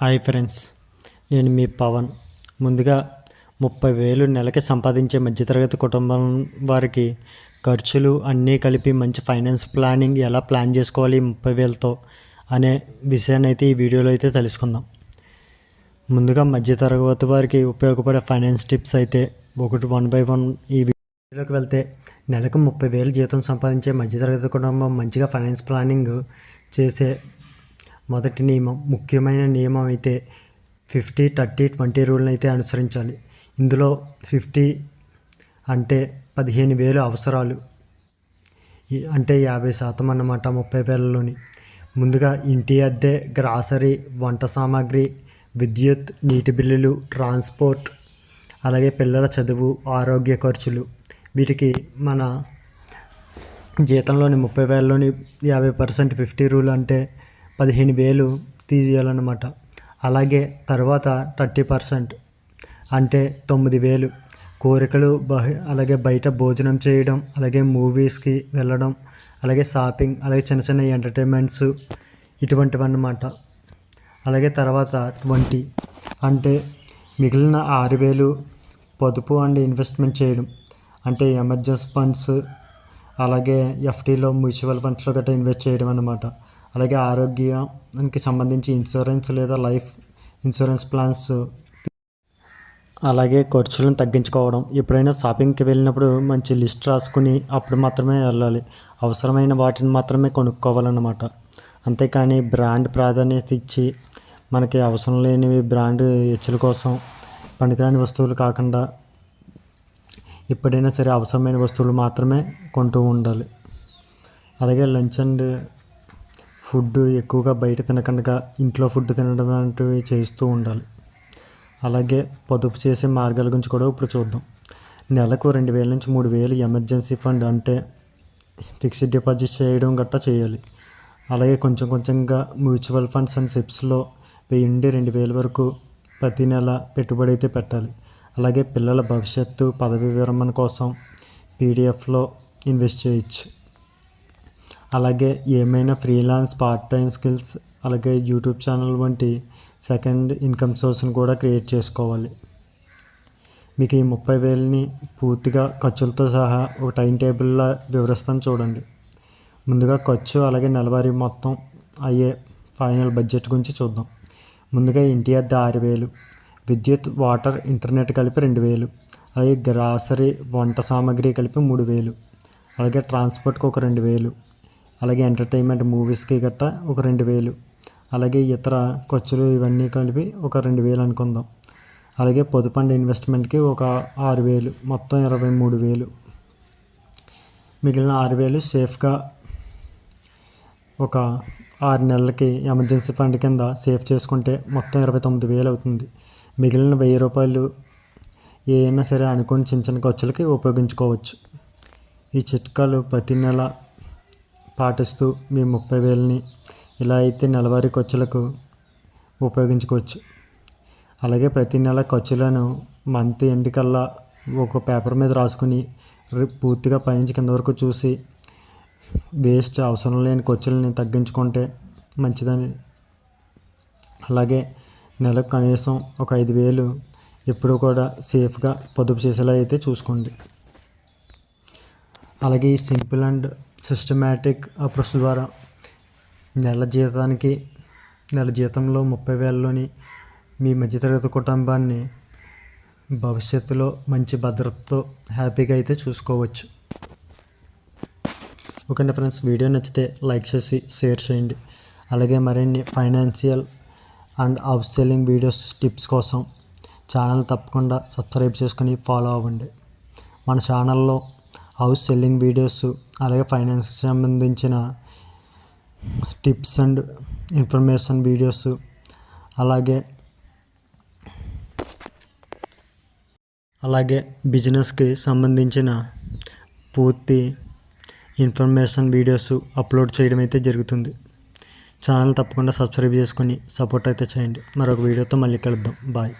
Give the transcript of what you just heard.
Hi friends నేను మీ పవన్. ముందుగా ముప్పై వేలు నెలకి సంపాదించే మధ్యతరగతి కుటుంబం వారికి ఖర్చులు అన్నీ కలిపి మంచి ఫైనాన్స్ ప్లానింగ్ ఎలా ప్లాన్ చేసుకోవాలి ముప్పై వేలతో అనే విషయాన్ని అయితే ఈ వీడియోలో అయితే తెలుసుకుందాం. ముందుగా మధ్యతరగతి వారికి ఉపయోగపడే ఫైనాన్స్ టిప్స్ అయితే ఒకటి వన్ బై వన్ ఈ వీడియోలోకి వెళ్తే నెలకు ముప్పై వేలు జీతం సంపాదించే మధ్యతరగతి కుటుంబం మంచిగా ఫైనాన్స్ ప్లానింగ్ చేసే మొదటి నియమం ముఖ్యమైన నియమం అయితే ఫిఫ్టీ థర్టీ ట్వంటీ రూల్ని అయితే అనుసరించాలి. ఇందులో ఫిఫ్టీ అంటే పదిహేను వేలు అవసరాలు. అంటే యాభై శాతం అన్నమాట ముప్పై వేలలోని. ముందుగా ఇంటి అద్దె గ్రాసరీ వంట సామాగ్రి విద్యుత్ నీటి బిల్లులు ట్రాన్స్పోర్ట్ అలాగే పిల్లల చదువు ఆరోగ్య ఖర్చులు. వీటికి మన జీతంలోని ముప్పై వేలలోని యాభై పర్సెంట్ ఫిఫ్టీ రూల్ అంటే పదిహేను వేలు తీసేయాలన్నమాట. అలాగే తర్వాత థర్టీ పర్సెంట్ అంటే తొమ్మిది వేలు. కోరికలు బహి అలాగే బయట భోజనం చేయడం అలాగే మూవీస్కి వెళ్ళడం అలాగే షాపింగ్ అలాగే చిన్న చిన్న ఎంటర్టైన్మెంట్స్ ఇటువంటివన్నమాట. అలాగే తర్వాత ట్వంటీ అంటే మిగిలిన ఆరు వేలు పొదుపు అండ్ ఇన్వెస్ట్మెంట్ చేయడం. అంటే ఎమర్జెన్సీ ఫండ్స్ అలాగే ఎఫ్డీలో మ్యూచువల్ ఫండ్స్లో గట్రా ఇన్వెస్ట్ చేయడం అన్నమాట. అలాగే ఆరోగ్యానికి సంబంధించి ఇన్సూరెన్స్ లేదా లైఫ్ ఇన్సూరెన్స్ ప్లాన్స్ అలాగే ఖర్చులను తగ్గించుకోవడం. ఎప్పుడైనా షాపింగ్కి వెళ్ళినప్పుడు మంచి లిస్ట్ రాసుకుని అప్పుడు మాత్రమే వెళ్ళాలి. అవసరమైన వాటిని మాత్రమే కొనుక్కోవాలన్నమాట. అంతేకాని బ్రాండ్ ప్రాధాన్యత ఇచ్చి మనకి అవసరం లేనివి బ్రాండ్ హెచ్చుల కోసం పనికిరాని వస్తువులు కాకుండా ఎప్పుడైనా సరే అవసరమైన వస్తువులు మాత్రమే కొంటూ ఉండాలి. అలాగే లంచ్ అండ్ ఫుడ్ ఎక్కువగా బయట తినకుండా ఇంట్లో ఫుడ్ తినడం వంటివి చేస్తూ ఉండాలి. అలాగే పొదుపు చేసే మార్గాల గురించి కూడా ఇప్పుడు చూద్దాం. నెలకు రెండు వేల నుంచి మూడు వేలు ఎమర్జెన్సీ ఫండ్ అంటే ఫిక్స్డ్ డిపాజిట్ చేయడం గట్టా చేయాలి. అలాగే కొంచెం కొంచెంగా మ్యూచువల్ ఫండ్స్ అండ్ సిప్స్లో వెయ్యి నుండి రెండు వేల వరకు ప్రతి నెల పెట్టుబడి అయితే పెట్టాలి. అలాగే పిల్లల భవిష్యత్తు పదవి విరమణ కోసం పీడిఎఫ్లో ఇన్వెస్ట్ చేయొచ్చు. అలాగే ఏమైనా ఫ్రీలాన్స్ పార్ట్ టైం స్కిల్స్ అలాగే యూట్యూబ్ ఛానల్ వంటి సెకండ్ ఇన్కమ్ సోర్స్ని కూడా క్రియేట్ చేసుకోవాలి. మీకు ఈ ముప్పై వేలని పూర్తిగా ఖర్చులతో సహా ఒక టైం టేబుల్లా వివరిస్తాను చూడండి. ముందుగా ఖర్చు అలాగే నెలవారీ మొత్తం అయ్యే ఫైనల్ బడ్జెట్ గురించి చూద్దాం. ముందుగా ఇంటి అద్దె ఆరు వేలు విద్యుత్ వాటర్ ఇంటర్నెట్ కలిపి రెండు వేలు అలాగే గ్రాసరీ వంట సామాగ్రి కలిపి మూడు వేలు అలాగే ట్రాన్స్పోర్ట్కి ఒక రెండు వేలు అలాగే ఎంటర్టైన్మెంట్ మూవీస్కి గట్ట ఒక రెండు వేలు. అలాగే ఇతర ఖర్చులు ఇవన్నీ కలిపి ఒక రెండు వేలు అనుకుందాం. అలాగే పొదుపు అండ్ ఇన్వెస్ట్మెంట్కి ఒక ఆరు వేలు మొత్తం ఇరవై మూడు వేలు. మిగిలిన ఆరు వేలు సేఫ్గా ఒక ఆరు నెలలకి ఎమర్జెన్సీ ఫండ్ కింద సేవ్ చేసుకుంటే మొత్తం ఇరవై తొమ్మిది వేలు అవుతుంది. మిగిలిన వెయ్యి రూపాయలు ఏ అయినా సరే అనుకుని చిన్న చిన్న ఖర్చులకి ఉపయోగించుకోవచ్చు. ఈ చిట్కాలు ప్రతి నెల పాటిస్తూ మీ ముప్పై వేలని ఇలా అయితే నెలవారీ ఖర్చులకు ఉపయోగించుకోవచ్చు. అలాగే ప్రతి నెల ఖర్చులను మంత్ ఎండ్ కల్లా ఒక పేపర్ మీద రాసుకుని పూర్తిగా పైనుంచి కింద వరకు చూసి వేస్ట్ అవసరం లేని ఖర్చులని తగ్గించుకుంటే మంచిదని. అలాగే నెలకు కనీసం ఒక ఐదు వేలు ఎప్పుడు కూడా సేఫ్గా పొదుపు చేసేలా అయితే చూసుకోండి. అలాగే ఈ సింపుల్ అండ్ సిస్టమేటిక్ అప్రోచ్ ద్వారా నెల జీతానికి నెల జీతంలో ముప్పై వేలలోని మీ మధ్యతరగతి కుటుంబాన్ని భవిష్యత్తులో మంచి భద్రతతో హ్యాపీగా అయితే చూసుకోవచ్చు. ఓకే ఫ్రెండ్స్ వీడియో నచ్చితే లైక్ చేసి షేర్ చేయండి. అలాగే మరిన్ని financial and house selling videos tips కోసం ఛానల్ తప్పకుండా సబ్స్క్రైబ్ చేసుకుని ఫాలో అవ్వండి. మన ఛానల్లో హౌస్ సెల్లింగ్ వీడియోస్ అలాగే ఫైనాన్స్ సంబంధించిన టిప్స్ అండ్ ఇన్ఫర్మేషన్ వీడియోస్ అలాగే అలాగే బిజినెస్కి సంబంధించిన పూర్తి ఇన్ఫర్మేషన్ వీడియోస్ అప్లోడ్ చేయడం అయితే జరుగుతుంది. ఛానల్ తప్పకుండా సబ్స్క్రైబ్ చేసుకొని సపోర్ట్ అయితే చేయండి. మరొక వీడియోతో మళ్ళీ కలుద్దాం. బాయ్.